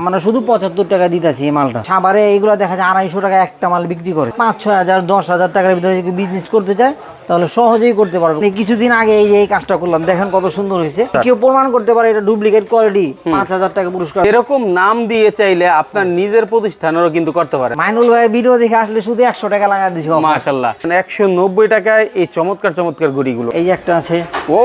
আমরা শুধু পঁচাত্তর টাকা দিতেছি এই মালটা। সাবারে এইগুলো দেখা যায় আড়াইশো টাকা একটা মাল বিক্রি করে। পাঁচ ছয় হাজার দশ হাজার টাকার ভিতরে যদি বিজনেস করতে চায় তাহলে সহজেই করতে পারবে। কিছুদিন আগে এই যে এই কাজটা করলাম দেখেন কত সুন্দর হয়েছে। কেউ প্রমাণ করতে পারে এটা ডুপ্লিকেট কোয়ালিটি পাঁচ হাজার টাকা পুরস্কার। এরকম নাম দিয়ে চাইলে আপনার নিজের প্রতিষ্ঠানেরও কিন্তু করতে পারে। মাইনুল ভাই ভিডিও দেখে আসলে শুধু একশো টাকা লাগা দিছি। মাশাল্লাহ একশো নব্বই টাকায় এই চমৎকার চমৎকার গুড়িগুলো। এই একটা আছে। ও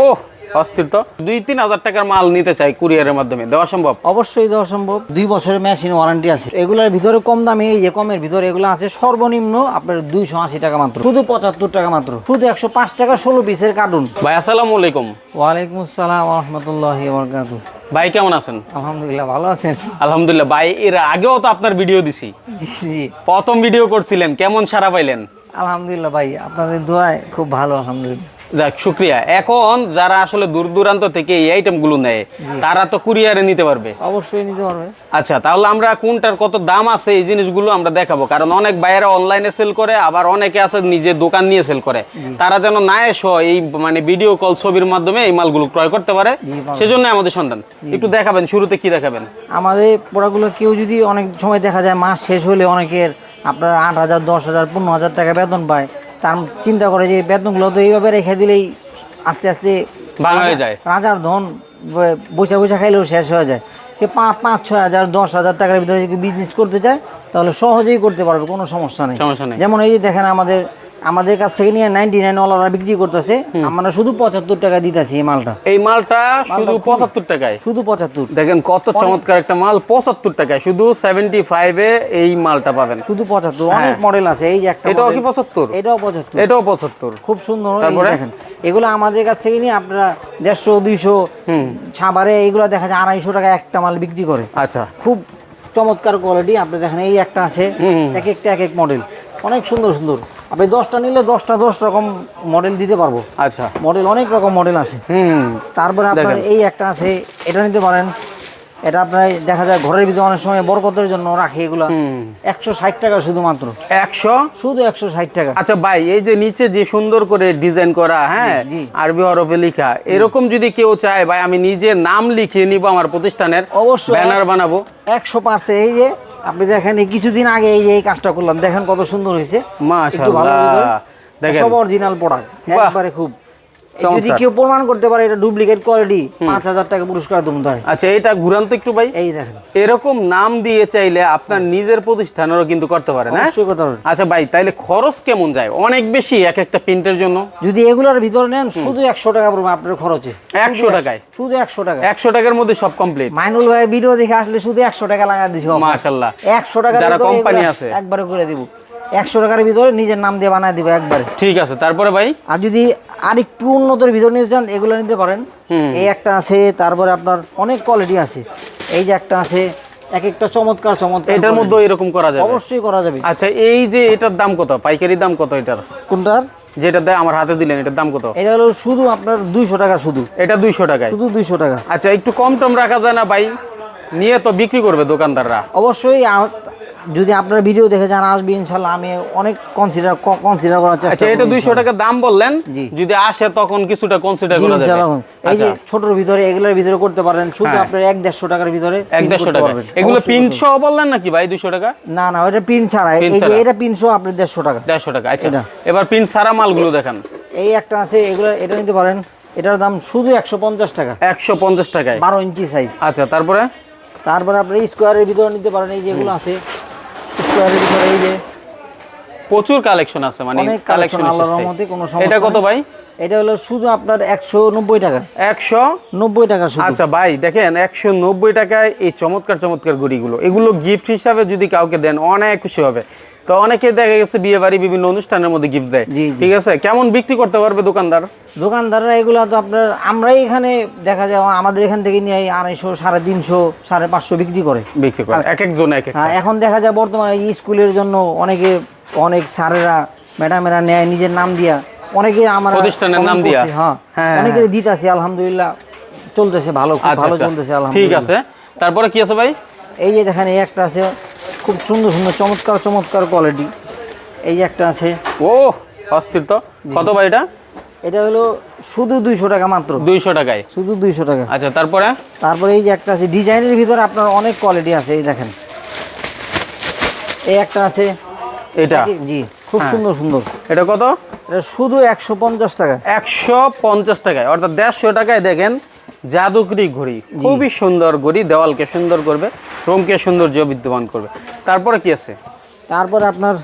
অস্থির তো? দুই তিন হাজার টাকার মাল নিতে চাই কুরিয়ারের মাধ্যমে দেওয়া সম্ভব? অবশ্যই দেওয়া সম্ভব। দুই বছরের মেশিন ওয়ারেন্টি আছে। এগুলোর ভিতরে কম দামে এই যে কমের ভিতরে এগুলো আছে সর্বনিম্ন আপনার দুইশো আশি টাকা মাত্র। শুধু পঁচাত্তর টাকা মাত্র। শুধু একশো পাঁচ টাকা ষোলো পিসের কার্টুন ভাই আসসালামু আলাইকুম। ওয়ালাইকুম আসসালাম রহমতুল্লাহ ভাই কেমন আছেন? আলহামদুলিল্লাহ ভালো আছেন? আলহামদুলিল্লাহ ভাই এর আগেও তো আপনার ভিডিও দিছি। প্রথম ভিডিও করছিলেন কেমন সারা পাইলেন? আলহামদুলিল্লাহ ভাই আপনাদের দোয়ায় খুব ভালো আলহামদুলিল্লাহ। যাক শুক্রিয়া। এখন যারা আসলে দূর দূরান্ত থেকে এই আইটেমগুলো নেয় তারা তো কুরিয়ারে নিতে পারবে। অবশ্যই নিতে পারবে। আচ্ছা তাহলে আমরা কোনটার কত দাম আছে এই জিনিসগুলো আমরা দেখাবো। কারণ অনেক বাইরে অনলাইনে সেল করে আবার অনেকে আছে নিজে দোকান নিয়ে সেল করে। তারা যেন না এসো এই মানে ভিডিও কল ছবির মাধ্যমে এই মালগুলো ক্রয় করতে পারে। সেজন্য আমাদের সন্ধান। একটু দেখাবেন শুরুতে কি দেখাবেন? আমাদের প্রোডাক্টগুলো কেউ যদি অনেক সময় দেখা যায় মাস শেষ হলে অনেকের আপনার আট হাজার দশ হাজার পনেরো হাজার টাকা বেতন পায়। তার চিন্তা করে যে বেতনগুলো তো এইভাবে রেখে দিলেই আস্তে আস্তে হয়ে যায়। রাজার ধন বৈশা বৈশা খাইলেও শেষ হয়ে যায়। সে পাঁচ পাঁচ ছয় হাজার দশ হাজার টাকার ভিতরে যদি বিজনেস করতে চায় তাহলে সহজেই করতে পারবে কোনো সমস্যা নেই। সমস্যা নেই। যেমন এই যে দেখেন আমাদের আমাদের কাছ থেকে নিয়ে নাইনটি নাইন ওয়ালারা বিক্রি করতেছে। আমরা শুধু পঁচাত্তর টাকা দিতেছি এই মালটা। এই মালটা শুধু পঁচাত্তর টাকায়। শুধু পঁচাত্তর। দেখেন কত চমৎকার একটা মাল পঁচাত্তর টাকায়। শুধু সেভেন্টি ফাইভে এই মালটা পাবেন। শুধু পঁচাত্তর। অনেক মডেল আছে এই যে একটা হ্যাঁ। এটাও কি পঁচাত্তর? এটাও পঁচাত্তর। এটাও পঁচাত্তর। খুব সুন্দর তারপরে? দেখেন। এগুলো আমাদের কাছ থেকে নিয়ে আপনারা দেড়শো দুইশো ছাবারে এইগুলো দেখা যায় আড়াইশো টাকা একটা মাল বিক্রি করে। আচ্ছা। খুব চমৎকার কোয়ালিটি আপনি দেখেন এই একটা আছে এক একটা এক এক মডেল অনেক সুন্দর সুন্দর। আপনি দশটা নিলে দশটা দশ রকম মডেল দিতে পারব। আচ্ছা। মডেল অনেক রকম মডেল আছে। হুম। তারপরে আপনার এই একটা আছে এটা নিতে পারেন। এটা আপনার দেখা যায় ঘরের ভিতরে অনেক সময় বরকতের জন্য রাখে এগুলা। একশো ষাট টাকা শুধুমাত্র। একশো? শুধু একশো ষাট টাকা। আচ্ছা ভাই এই যে নিচে যে সুন্দর করে ডিজাইন করা হ্যাঁ? আরবি হরফে লেখা এরকম যদি কেউ চায় ভাই আমি নিজে নাম লিখিয়ে নিব আমার প্রতিষ্ঠানের অবশ্যই। ব্যানার বানাবো। একশো পার্সে এই যে আপনি দেখেন এই কিছুদিন আগে এই যে এই কাজটা করলাম দেখেন কত সুন্দর হয়েছে। মাশাআল্লাহ দেখেন। সব অরিজিনাল প্রোডাক্ট। একবারে খুব। যদি কেউ প্রমাণ করতে পারে এটা ডুপ্লিকেট কোয়ালিটি পাঁচ হাজার টাকা পুরস্কার তুমি হয় আচ্ছা এটা ঘুরান তো একটু ভাই। এই দেখেন। এরকম নাম দিয়ে চাইলে আপনার নিজের প্রতিষ্ঠানেরও কিন্তু করতে পারেন হ্যাঁ। আচ্ছা ভাই তাইলে খরচ কেমন যায়? অনেক বেশি এক একটা প্রিন্টের জন্য? যদি এগুলোর ভিতরে নেন শুধু একশো টাকা পড়বে আপনার খরচে। একশো টাকায়? শুধু একশো টাকা। একশো টাকার মধ্যে সব কমপ্লিট মাইনুল ভাই ভিডিও দেখে আসলে শুধু একশো টাকা লাগা দিছি মাশাল্লাহ। একশো টাকা যারা কোম্পানি আছে। একবারে করে দিব। একশো টাকার ভিতরে নিজের নাম দিয়ে বানায় দিব একবারে। ঠিক আছে তারপরে ভাই? আর যদি আরেকটু উন্নতর ভিতরে নিতে চান এগুলো নিতে পারেন। এই একটা আছে তারপরে আপনার অনেক কোয়ালিটি আছে। এই যে একটা আছে এক একটা চমৎকার চমৎকার এটার। মধ্যে এরকম করা যাবে? অবশ্যই করা যাবে। আচ্ছা এই যে এটার দাম কত? পাইকারি দাম কত এটার? কোনটার? যেটা দেয় আমার হাতে দিলেন এটার দাম কত? এটা হলো শুধু আপনার দুইশো টাকা শুধু। এটা দুইশো টাকায়? শুধু দুইশো টাকা। আচ্ছা একটু কম টম রাখা যায় না ভাই? নিয়ে তো বিক্রি করবে দোকানদাররা। অবশ্যই যদি আপনার ভিডিও দেখে যান আসবে ইনশাল্লাহ। আমি অনেক কনসিডার কনসিডার করার চেষ্টা আচ্ছা এটা করব দুইশো টাকা দাম বললেন। যদি আসে তখন কিছুটা কনসিডার করা যাবে। এই যে আচ্ছা ছোটর ভিতরে এগুলোর ভিতরে করতে পারেন। শুধু হ্যাঁ। আপনার এক দেড়শো টাকার ভিতরে এক print দেড়শো করতে টাকা। এগুলো প্রিন্ট সহ বললেন নাকি ভাই দুইশো টাকা? না না ওটা প্রিন্ট ছাড়া। এই যে এটা প্রিন্ট সহ আপনার দেড়শো টাকা। দেড়শো টাকা আচ্ছা। এবার প্রিন্ট সারা মালগুলো দেখান। এই একটা আছে এগুলো এটা নিতে পারেন। এটার দাম শুধু একশো পঞ্চাশ টাকা। একশো পঞ্চাশ টাকায়। বারো ইঞ্চি সাইজ আচ্ছা তারপরে? তারপরে আপনি স্কোয়ারের ভিতরে নিতে পারেন। এই যেগুলো আছে স্কোয়ারের ভিতরে এই যে প্রচুর কালেকশন আছে মানে কালেকশন আল্লাহর রহমতে কোনো সমস্যা এটা কত ভাই? এটা হলো শুধু আপনার একশো নব্বই টাকা। একশো? নব্বই টাকা আচ্ছা ভাই দেখেন একশো নব্বই টাকায় এই চমৎকার চমৎকার গুড়িগুলো। এগুলো গিফট হিসাবে যদি কাউকে দেন অনেক খুশি হবে। তো অনেকে দেখা গেছে বিয়ে বাড়ি বিভিন্ন অনুষ্ঠানের মধ্যে গিফট দেয়। ঠিক আছে? কেমন বিক্রি করতে পারবে দোকানদার? দোকানদাররা এগুলো তো আপনার আমরাই এখানে দেখা যায় আমাদের এখান থেকে নিয়ে আড়াইশো সাড়ে তিনশো সাড়ে পাঁচশো বিক্রি করে। বিক্রি করে। এক একজন এক এক হ্যাঁ, এখন দেখা যায় বর্তমানে স্কুলের জন্য অনেকে অনেক স্যারেরা ম্যাডামেরা নেয় নিজের নাম দিয়া। অনেকে আমার প্রতিষ্ঠানের নাম দিয়া? হ্যাঁ হ্যাঁ, অনেকে দিতাছি আলহামদুলিল্লাহ চলতেছে ভালো খুব আচ্ছা ভালো আচ্ছা। চলতেছে ঠিক আছে। তারপরে কি আছে ভাই? এই যে দেখেন এই একটা আছে খুব সুন্দর সুন্দর চমৎকার চমৎকার কোয়ালিটি এই যে একটা আছে। ও অস্থির তো। কত ভাই এটা? এটা হলো শুধু দুইশো টাকা মাত্র। দুইশো টাকায়। শুধু দুইশো টাকা। আচ্ছা তারপরে? তারপরে এই যে একটা আছে ডিজাইনের ভিতরে আপনার অনেক কোয়ালিটি আছে এই দেখেন। এই একটা আছে এটা? জি খুব হ্যাঁ। সুন্দর সুন্দর। এটা কত? এটা শুধু একশো পঞ্চাশ টাকা। একশো পঞ্চাশ টাকায় অর্থাৎ দেড়শো টাকায় দেখেন জাদুকরি ঘড়ি। খুবই সুন্দর ঘড়ি দেওয়ালকে সুন্দর করবে রুমকে সৌন্দর্য বিদ্যমান করবে। তারপরে কি আছে? তারপরে আপনার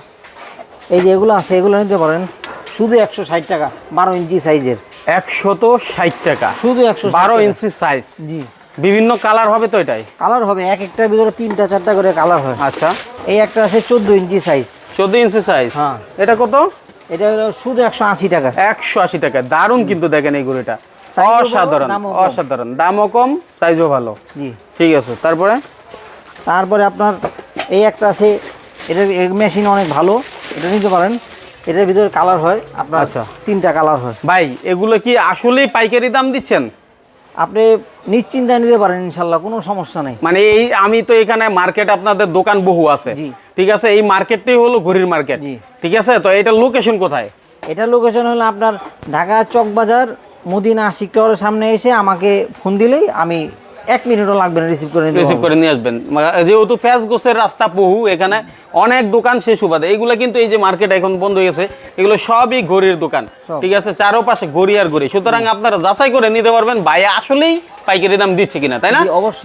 এই যে এগুলো আছে এগুলো নিতে পারেন। শুধু একশো ষাট টাকা বারো ইঞ্চি সাইজের। একশত ষাট টাকা। শুধু একশো বারো ইঞ্চি সাইজ জি। বিভিন্ন কালার হবে তো এটাই? কালার হবে এক একটার ভিতরে তিনটা চারটা করে কালার হয়। আচ্ছা। এই একটা আছে চোদ্দ ইঞ্চি সাইজ চোদ্দ ইঞ্চি সাইজ হ্যাঁ। এটা কত? এটা হলো শুধু একশো আশি টাকা। একশো আশি টাকা। দারুণ কিন্তু দেখেন এই বড়, অসাধারণ অসাধারণ। দামও কম সাইজও ভালো। জি। ঠিক আছে তারপরে? তারপরে আপনার এই একটা আছে এটার মেশিন অনেক ভালো। এটা নিতে পারেন। এটার ভিতরে কালার হয় আপনার আচ্ছা। তিনটা কালার হয়। ভাই এগুলো কি আসলেই পাইকারি দাম দিচ্ছেন? আপনি নিশ্চিন্তায় নিতে পারেন ইনশাল্লাহ কোনো সমস্যা নেই মানে এই আমি তো এখানে মার্কেট আপনাদের দোকান বহু আছে। ঠিক আছে এই মার্কেটটাই হলো ঘড়ির মার্কেট। ঠিক আছে তো এটা লোকেশন কোথায় এটা লোকেশন হলো আপনার ঢাকা চকবাজার মদিনা আশিক টাওয়ারের সামনে এসে আমাকে ফোন দিলেই আমি এক মিনিটও লাগবে না রিসিভ করে রিসিভ করে নিয়ে আসবেন। যেহেতু ফ্যাস গোসের রাস্তা বহু এখানে অনেক দোকান সে সুবাদে এগুলো কিন্তু এই যে মার্কেট এখন বন্ধ হয়ে গেছে এগুলো সবই ঘড়ির দোকান। ঠিক আছে চারোপাশে ঘড়ি আর ঘড়ি। সুতরাং আপনারা যাচাই করে নিতে পারবেন ভাই আসলেই পাইকারি দাম দিচ্ছে কিনা তাই না?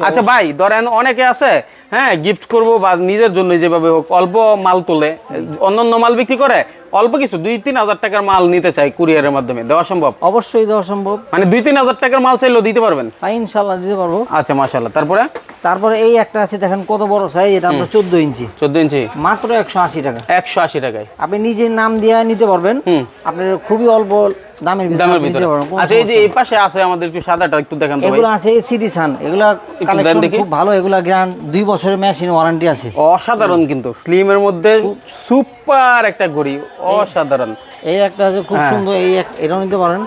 আচ্ছা ভাই ধরেন অনেকে আছে হ্যাঁ গিফট করব বা নিজের জন্য যেভাবে হোক অল্প মাল তোলে অন্যান্য মাল বিক্রি করে অল্প কিছু দুই তিন হাজার টাকার মাল নিতে চাই কুরিয়ারের মাধ্যমে। দেওয়া সম্ভব? অবশ্যই দেওয়া সম্ভব। মানে দুই তিন হাজার টাকার মাল চাইলেও দিতে পারবেন? ইনশাল্লাহ দিতে পারব। আচ্ছা মাশাল্লাহ তারপরে? তারপরে এই একটা আছে দেখেন কত বড় সাইজ এটা আপনার চোদ্দ ইঞ্চি। চোদ্দ ইঞ্চি? মাত্র একশো আশি টাকা। একশো আশি টাকায়। আপনি নিজের নাম দিয়ে নিতে পারবেন। আপনার খুবই অল্প দামের ভিতরে আচ্ছা এই যে সমস্যা এই পাশে আছে আমাদের একটু সাদাটা একটু দেখান তো এগুলো আছে সিটি সান এগুলা দেন খুব ভালো এগুলা গ্রান্ড দুই বছরের মেশিন ওয়ারেন্টি আছে। অসাধারণ কিন্তু। স্লিমের মধ্যে সুপার একটা ঘড়ি অসাধারণ। এই একটা আছে খুব হ্যাঁ। সুন্দর এই এটাও নিতে পারেন।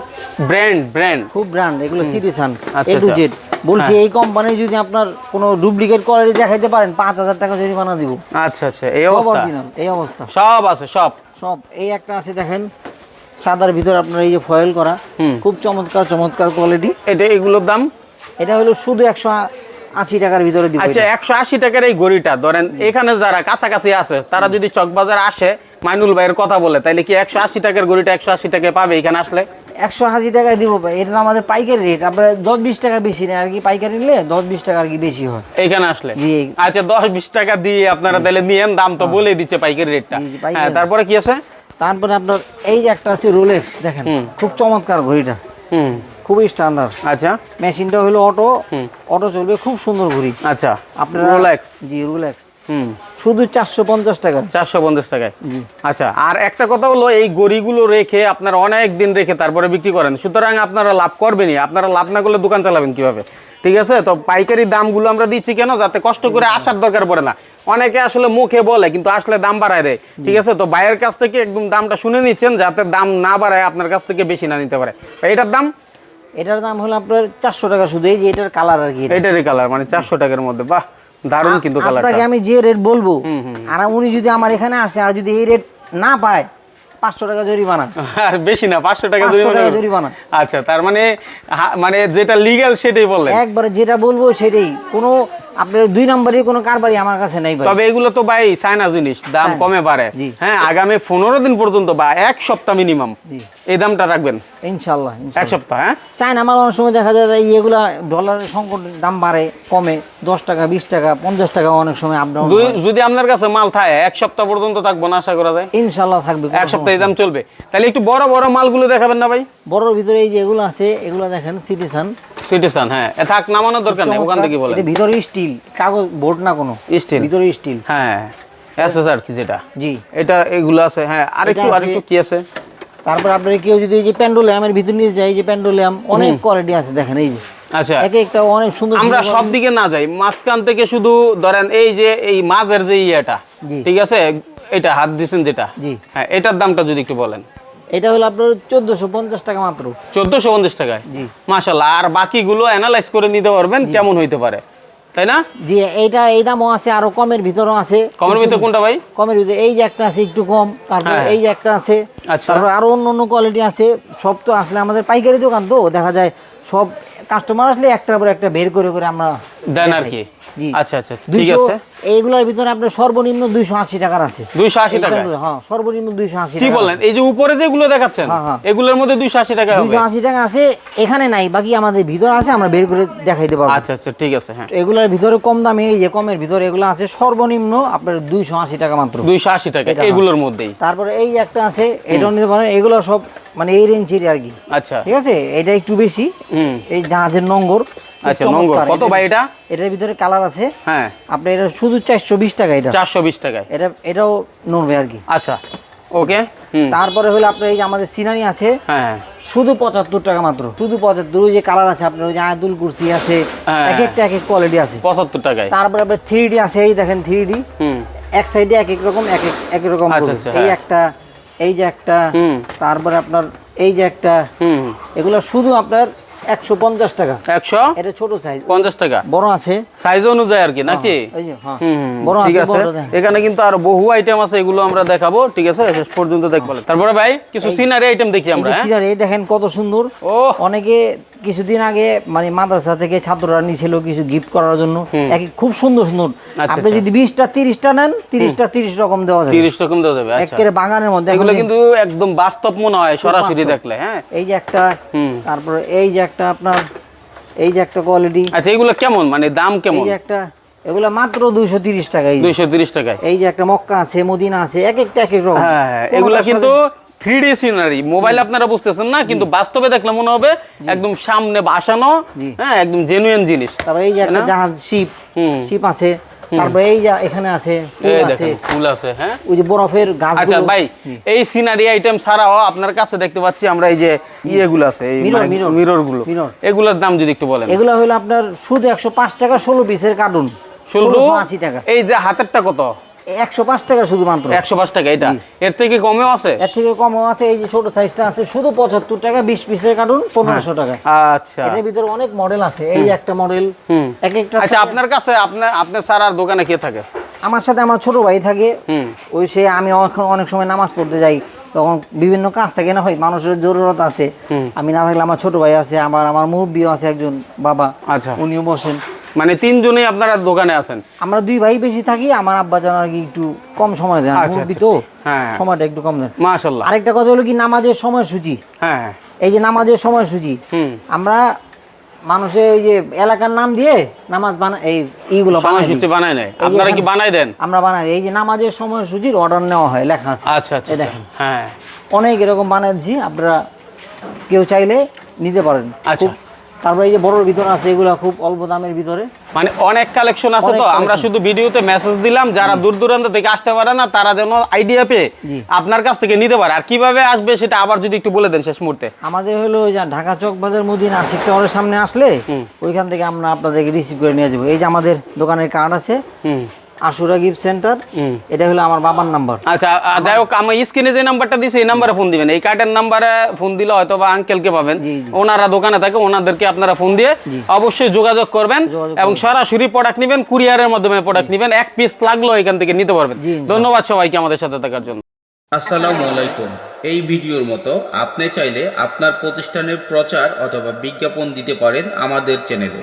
Brand brand. খুব ব্র্যান্ড এগুলো সিটিসান আচ্ছা, এ টু। জেড বলছি এই কোম্পানি যদি আপনার কোনো ডুপ্লিকেট কোয়ালিটি দেখাইতে পারেন পাঁচ হাজার টাকা জরিমানা দিব। আচ্ছা আচ্ছা এই অবস্থা। এই অবস্থা। সব আছে সব। সব এই একটা আছে দেখেন সাদার ভিতর আপনার এই যে ফয়েল করা। খুব চমৎকার চমৎকার কোয়ালিটি এটা এগুলোর দাম? এটা হলো শুধু একশো আশি টাকার ভিতরে আচ্ছা একশো আশি টাকার এই ঘড়িটা ধরেন এখানে যারা কাছাকাছি আছে তারা যদি চকবাজার আসে মাইনুল ভাইয়ের কথা বলে তাহলে কি একশো আশি টাকার ঘড়িটা একশো আশি টাকায় পাবে এখানে আসলে? একশো আশি টাকায় দিব ভাই এটা আমাদের পাইকারি রেট আপনার দশ বিশ টাকা বেশি নেই আর কি পাইকারি নিলে দশ বিশ টাকা আর কি বেশি হয়। এইখানে আসলে? আচ্ছা দশ বিশ টাকা দিয়ে আপনারা তাহলে নিয়েন দাম তো বলে দিচ্ছে পাইকারি রেটটা। হ্যাঁ তারপরে কি আছে? তারপরে আপনার এই যে একটা আছে রোলেক্স দেখেন খুব চমৎকার ঘড়িটা হুম। খুবই স্ট্যান্ডার্ড আচ্ছা। মেশিনটা হলো অটো অটো চলবে খুব সুন্দর ঘড়ি। আচ্ছা। আপনারা রোলেক্স জি রোলেক্স হুম। শুধু চারশো পঞ্চাশ টাকা। চারশো পঞ্চাশ টাকায়। আচ্ছা আর একটা কথা হলো এই গড়িগুলো রেখে আপনারা অনেক দিন রেখে তারপরে বিক্রি করেন। সুতরাং আপনারা লাভ করবেনই। আপনারা লাভ না করলে দোকান চালাবেন কীভাবে? ঠিক আছে? তো পাইকারি দামগুলো আমরা দিচ্ছি কেন? যাতে কষ্ট করে আসার দরকার পড়ে না। অনেকে আসলে মুখে বলে কিন্তু আসলে দাম বাড়ায় দেয়। ঠিক আছে? তো বাইরের কাছ থেকে একদম দামটা শুনে নিচ্ছেন যাতে দাম না বাড়ায় আপনার কাছ থেকে বেশি না নিতে পারে। এটার দাম? এটার দাম হলো আপনার চারশো টাকা শুধু এই যে এটার কালার আর কি এটারই কালার মানে চারশো টাকার মধ্যে। বাহ দারুণ কিন্তু আপনাকে আমি যে রেট বলব আর উনি যদি আমার এখানে আসে আর যদি এই রেট না পায় পাঁচশো টাকা জরিমানা। আর বেশি না পাঁচশো টাকা জরিমানা। আচ্ছা তার মানে মানে যেটা লিগ্যাল সেটাই বললেন। একবারে যেটা বলব সেটাই। কোনো আপনার দুই নম্বরের কোনো কারবারই আমার কাছে নাই তবে এগুলো তো ভাই চায়না জিনিস দাম হ্যাঁ। কমে পারে হ্যাঁ আগামী পনেরো দিন পর্যন্ত বা এক সপ্তাহ মিনিমাম এই দামটা রাখবেন। ইনশাল্লাহ এক সপ্তাহ হ্যাঁ? চায়না মাল অনেক সময় দেখা যায় এগুলা ডলারের সংকট দাম বাড়ে কমে দশ টাকা বিশ টাকা পঞ্চাশ টাকা অনেক সময় আপ ডাউন দুই- যদি আপনার কাছে মাল থাকে এক সপ্তাহ পর্যন্ত থাকব না আশা করা যায়? ইনশাল্লাহ থাকবে এক সপ্তাহ এই দাম চলবে। তাহলে একটু বড় বড় মালগুলো দেখাবেন না ভাই। বড়র ভিতরে এই যে এগুলো আছে এগুলো দেখেন সিটিসান সিটিসান হ্যাঁ। থাক নামানোর দরকার নেই ওখান থেকে এটা ভিতরে স্টিল কাগজ বোর্ড না কোনো? স্টিল ভিতরে স্টিল হ্যাঁ এসএস আর কি যেটা? জি। এটা এগুলো আছে হ্যাঁ আরেকটু আরেকটু কি আছে? তারপর আপনার কেউ যদি এই যে প্যান্ডোলিয়ামের ভিতরে নিয়ে যায় যে প্যান্ডোলিয়াম অনেক কোয়ালিটি আছে দেখেন এই যে। আচ্ছা। এক একটা অনেক সুন্দর আমরা সব দিকে না যাই মাঝখান থেকে শুধু ধরেন এই যে এই মাঝের যে ইয়েটা ঠিক আছে? এটা হাত দিছেন যেটা? জি। হ্যাঁ এটার দামটা যদি একটু বলেন। এটা হলো আপনার চোদ্দশো পঞ্চাশ টাকা মাত্র। চোদ্দশো পঞ্চাশ টাকায়? জি। মাশাল্লাহ আর বাকিগুলো অ্যানালাইজ করে নিতে পারবেন কেমন হইতে পারে। তাই না? জি এইটা এই দামও আছে আরও কমের ভিতরও আছে। কমের ভিতরে কোনটা ভাই? কমের ভিতরে এই যে একটা আছে একটু কম তারপরে হ্যাঁ। এই যে একটা আছে আচ্ছা। তারপরে আরও অন্য অন্য কোয়ালিটি আছে সব তো আসলে আমাদের পাইকারি দোকান তো দেখা যায় সব কাস্টমার আসলে একটার পর একটা বের করে করে আমরা দেন আর। কি। আচ্ছা আচ্ছা ঠিক আছে। এইগুলোর ভিতরে আপনার সর্বনিম্ন দুইশো আশি টাকার আছে। দুইশো আশি টাকা হ্যাঁ সর্বনিম্ন দুইশো আশি কি বলেন? এই যে উপরে যেগুলো দেখাচ্ছেন হ্যাঁ, হ্যাঁ। এগুলোর মধ্যে দুইশো আশি টাকা দুইশো আশি টাকা আছে এখানে নাই বাকি আমাদের ভিতরে আছে আমরা বের করে দেখাইতে পারব। আচ্ছা আচ্ছা ঠিক আছে হ্যাঁ। এগুলোর ভিতরে কম দামে এই যে কমের ভিতরে এগুলো আছে সর্বনিম্ন আপনার দুইশো আশি টাকা মাত্র। দুইশো আশি টাকা এগুলোর মধ্যেই। তারপরে এই একটা আছে এটাও নিতে পারেন এগুলো সব মানে এই রেঞ্জেরই আর কি। আচ্ছা। ঠিক আছে? এটা একটু বেশি। এই জাহাজের নোঙ্গর। আচ্ছা, নোঙ্গর। কত ভাই এটা? এটার ভিতরে কালার আছে। হ্যাঁ। আপনার এটা শুধু চারশো বিশ টাকা এটা। টাকায়। এটা এটাও নড়বে আর কি। আচ্ছা ওকে তারপরে হলো আপনার এই যে আমাদের সিনারি আছে হ্যাঁ হ্যাঁ। শুধু পঁচাত্তর টাকা মাত্র। শুধু পঁচাত্তর যে কালার আছে আপনার ওই যে আয়াতুল কুরসি আছে হ্যাঁ। এক একটা এক এক কোয়ালিটি আছে। পঁচাত্তর টাকায়। তারপরে আপনার থ্রি ডি আছে এই দেখেন থ্রি ডি হুম। এক সাইডে এক এক রকম এক এক এক রকম আচ্ছা। আচ্ছা, এই। একটা এই যে একটা তারপরে আপনার এই যে একটা। এগুলো শুধু আপনার একশো পঞ্চাশ টাকা। একশো? এটা ছোট সাইজ পঞ্চাশ টাকা? বড় আছে। সাইজ অনুযায়ী আর কি নাকি? হ্যাঁ হুম, বড় ঠিক আছে। এখানে কিন্তু আর বহু আইটেম আছে এগুলো আমরা দেখাবো। ঠিক আছে শেষ পর্যন্ত দেখব তারপরে ভাই কিছু সিনারি আইটেম দেখি আমরা হ্যাঁ? সিনারি দেখেন কত সুন্দর। ও অনেকে কিছুদিন আগে মানে মাদ্রাসা থেকে ছাত্ররা নিয়েছিল কিছু গিফট করার জন্য। খুব সুন্দর সুন্দর। আচ্ছা, আপনি আচ্ছা। যদি বিশটা তিরিশটা নেন তিরিশটা তিরিশ রকম দেওয়া যাবে। তিরিশ রকম দেওয়া যাবে আচ্ছা। একেবারে বাগানের মধ্যে। এগুলো এই- কিন্তু একদম বাস্তব মনে হয় সরাসরি দেখলে হ্যাঁ। এই যে একটা তারপরে এই যে একটা আপনার এই যে একটা কোয়ালিটি আচ্ছা এগুলো কেমন? মানে দাম এই কেমন? যে একটা এগুলা মাত্র দুইশো তিরিশ টাকা। এই যে। দুইশো তিরিশ টাকায়। এই যে একটা মক্কা আছে মদিনা আছে এক একটা এক এক রকম। হ্যাঁ হ্যাঁ, কোনোটার এগুলা কিন্তু থ্রি ডি সিনারি মোবাইল আপনারা বুঝতেছেন না কিন্তু বাস্তবে দেখলে মনে হবে একদম সামনে বাসানো হ্যাঁ একদম জেনুইন জিনিস। তারপরে এই যে একটা জাহাজ শিপ শিপ আছে। তারপরে এই যে এখানে আছে ফুল আছে। হ্যাঁ। ওই যে বরফের গাছ আচ্ছা ভাই এই সিনারি আইটেম ছাড়াও আপনার কাছে দেখতে পাচ্ছি আমরা এই যে ইয়েগুলো আছে এই। মিররগুলো। এগুলোর দাম যদি একটু বলেন। এগুলো হলো আপনার শুধু একশো পাঁচ টাকা ষোলো পিসের কার্টুন ষোলোশো আশি টাকা। এই যে হাতেরটা কত? একশো পাঁচ টাকা শুধুমাত্র একশো পাঁচ টাকা এটা? এর থেকে কমেও আছে? এর থেকে কমও আছে এই যে ছোট সাইজটা আছে শুধু পঁচাত্তর টাকা বিশ পিসের কার্টুন পনেরোশো টাকা। আচ্ছা। এটার ভিতরে অনেক মডেল আছে এই একটা মডেল এক একটা আচ্ছা আপনার কাছে আপনার আপনার স্যার আর দোকানে কে থাকে? আমার সাথে আমার ছোট ভাই থাকে। হুম। ওই সে আমি অনেক- অনেক সময় নামাজ পড়তে যাই তখন বিভিন্ন কাজ থাকে না হয় মানুষের জরুরত আছে। আমি না থাকলে আমার ছোট ভাই আছে আমার আমার মুরব্বিও আছে একজন বাবা। আচ্ছা। উনিও বসেন। মানে তিনজনেই আপনারা দোকানে আছেন আমরা দুই ভাই বেশি থাকি আমার আব্বা যেন আর কি একটু কম সময় দেন আচ্ছা, মুরব্বি আচ্ছা। তো হ্যাঁ। সময়টা একটু কম দেন মাশাল্লাহ আরেকটা কথা হলো কি নামাজের সময়সূচি হ্যাঁ হ্যাঁ এই যে নামাজের সময়সূচি হুম আমরা মানুষের এই যে এলাকার নাম দিয়ে নামাজ বানা এই এইগুলো বানাই দিই। সময়সূচি বানায় নেয় আপনারা কি বানাই দেন আমরা বানাই। এই যে নামাজের সময়সূচির অর্ডার নেওয়া হয় লেখা আছে আচ্ছা আচ্ছা দেখেন। হ্যাঁ অনেক এরকম বানাচ্ছি আপনারা কেউ চাইলে নিতে পারেন আচ্ছা। তারপরে এই যে বড়র ভিতরে আছে এগুলো খুব অল্প দামের ভিতরে। মানে অনেক কালেকশন আছে তো আমরা। শুধু ভিডিওতে মেসেজ দিলাম যারা দূর দূরান্ত থেকে আসতে পারে না তারা যেন আইডিয়া পেয়ে আপনার কাছ থেকে নিতে পারে। আর কীভাবে আসবে সেটা আবার যদি একটু বলে দেন শেষ মুহূর্তে। আমাদের হলো ওই যে ঢাকা চক বাজার মদিনা আশিক টাওয়ারের সামনে আসলে ওইখান থেকে আমরা আপনাদেরকে রিসিভ করে নিয়ে যাব। এই যে আমাদের দোকানের কার্ড আছে আশুরা গিফট সেন্টার। এটা হলো আমার বাবার নাম্বার আচ্ছা যাই হোক আমি স্ক্রিনে যে নাম্বারটা দিছি এই নাম্বারে ফোন দিবেন। এই কার্ডের নাম্বারে ফোন দিলে হয়তো বা আঙ্কেলকে পাবেন। ওনারা দোকানে থাকে ওনাদেরকে আপনারা ফোন দিয়ে অবশ্যই যোগাযোগ করবেন এবং সরাসরি প্রোডাক্ট নেবেন কুরিয়ারের মাধ্যমে প্রোডাক্ট নেবেন। এক পিস লাগল এখান থেকে নিতে পারবেন। ধন্যবাদ সবাইকে আমাদের সাথে থাকার জন্য। আসসালামু আলাইকুম। এই ভিডিওর মতো আপনি চাইলে আপনার প্রতিষ্ঠানের প্রচার অথবা বিজ্ঞাপন দিতে পারেন আমাদের চ্যানেলে